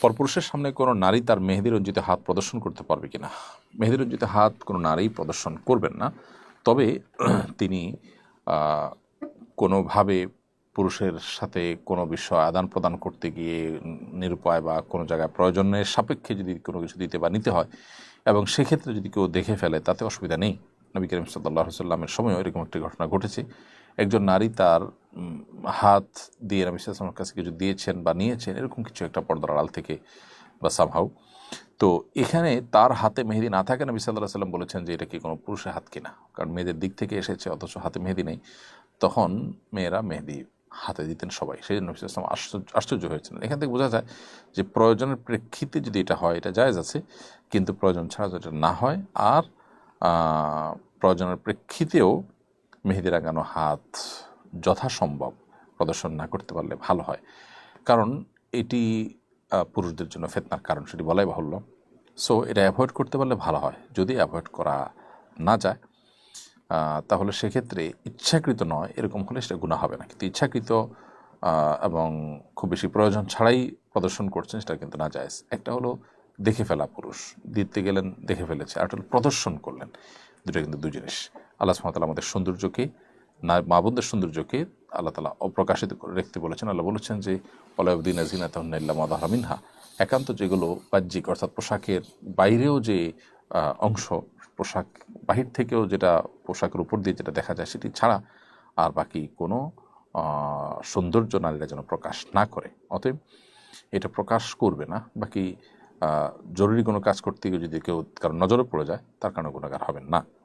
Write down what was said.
পরপুরুষের সামনে কোনো নারী তার মেহেদি রঞ্জিত হাত প্রদর্শন করতে পারবে কিনা? মেহেদি রঞ্জিত হাত কোনো নারী প্রদর্শন করবেন না। তবে তিনি কোনোভাবে পুরুষের সাথে কোনো বিষয় আদান প্রদান করতে গিয়ে নিরুপায় বা কোনো জায়গায় প্রয়োজনের সাপেক্ষে যদি কোনো কিছু দিতে বা নিতে হয় এবং সেক্ষেত্রে যদি কেউ দেখে ফেলে, তাতে অসুবিধা নেই। নবী করিম সাল্লাহ সাল্লামের সময়ও এরকম একটি ঘটনা ঘটেছে। একজন নারী তার হাত দিয়ে নবী সাল্লামের কাছে কিছু দিয়েছেন বা নিয়েছেন, এরকম কিছু একটা পর্দার আড়াল থেকে বা সামহাউ তো এখানে তার হাতে মেহেদি না থাকে, নবী সাল্লাহ সাল্লাম বলেছেন যে এটা কি কোনো পুরুষের হাত কিনা? কারণ মেয়েদের দিক থেকে এসেছে, অথচ হাতে মেহেদি নেই। তখন মেয়েরা মেহেদি হাতে দিতেন সবাই। সেই জন্য আশ্চর্য আশ্চর্য হয়েছেন এখান থেকে বোঝা যায় যে প্রয়োজনের প্রেক্ষিতে যদি এটা হয়, এটা জায়জ আছে, কিন্তু প্রয়োজন ছাড়া যদি না হয়, আর প্রয়োজনের প্রেক্ষিতেও মেহেদি রাঙানো হাত যথাসম্ভব প্রদর্শন না করতে পারলে ভালো হয়। কারণ এটি পুরুষদের জন্য ফেতনার কারণ, সেটি বলাই বাহুল্য। সো এটা অ্যাভয়েড করতে পারলে ভালো হয়। যদি অ্যাভয়েড করা না যায় তাহলে সেক্ষেত্রে ইচ্ছাকৃত নয়, এরকম হলে সেটা গুণা হবে না। কিন্তু ইচ্ছাকৃত এবং খুব বেশি প্রয়োজন ছাড়াই প্রদর্শন করছেন, সেটা কিন্তু না যায় একটা হলো দেখে ফেলা পুরুষ। দিতে গেলেন, দেখে ফেলেছে। আর প্রদর্শন করলেন। দুটো কিন্তু দু জিনিস। আল্লাহ সুমতাল আমাদের সৌন্দর্যকে না মা বোনদের সৌন্দর্যকে আল্লাহ তালা অপ্রকাশিত করে রাখতে বলেছেন। আল্লাহ বলেছেন যে পলাউদ্দিন আজিনা তাহ্নাল্লা মাদাহা মিনহা। একান্ত যেগুলো বাহ্যিক, অর্থাৎ পোশাকের বাইরেও যে অংশ, পোশাক বাহির থেকেও যেটা পোশাকের উপর দিয়ে যেটা দেখা যায় সেটি ছাড়া আর বাকি কোনো সৌন্দর্য নারীরা যেন প্রকাশ না করে। অতএব এটা প্রকাশ করবে না। বাকি জরুরি কোনো কাজ করতে গিয়ে যদি কেউ কারণ নজরে পড়ে যায়, তার কারণে গুণাগার হবেন না।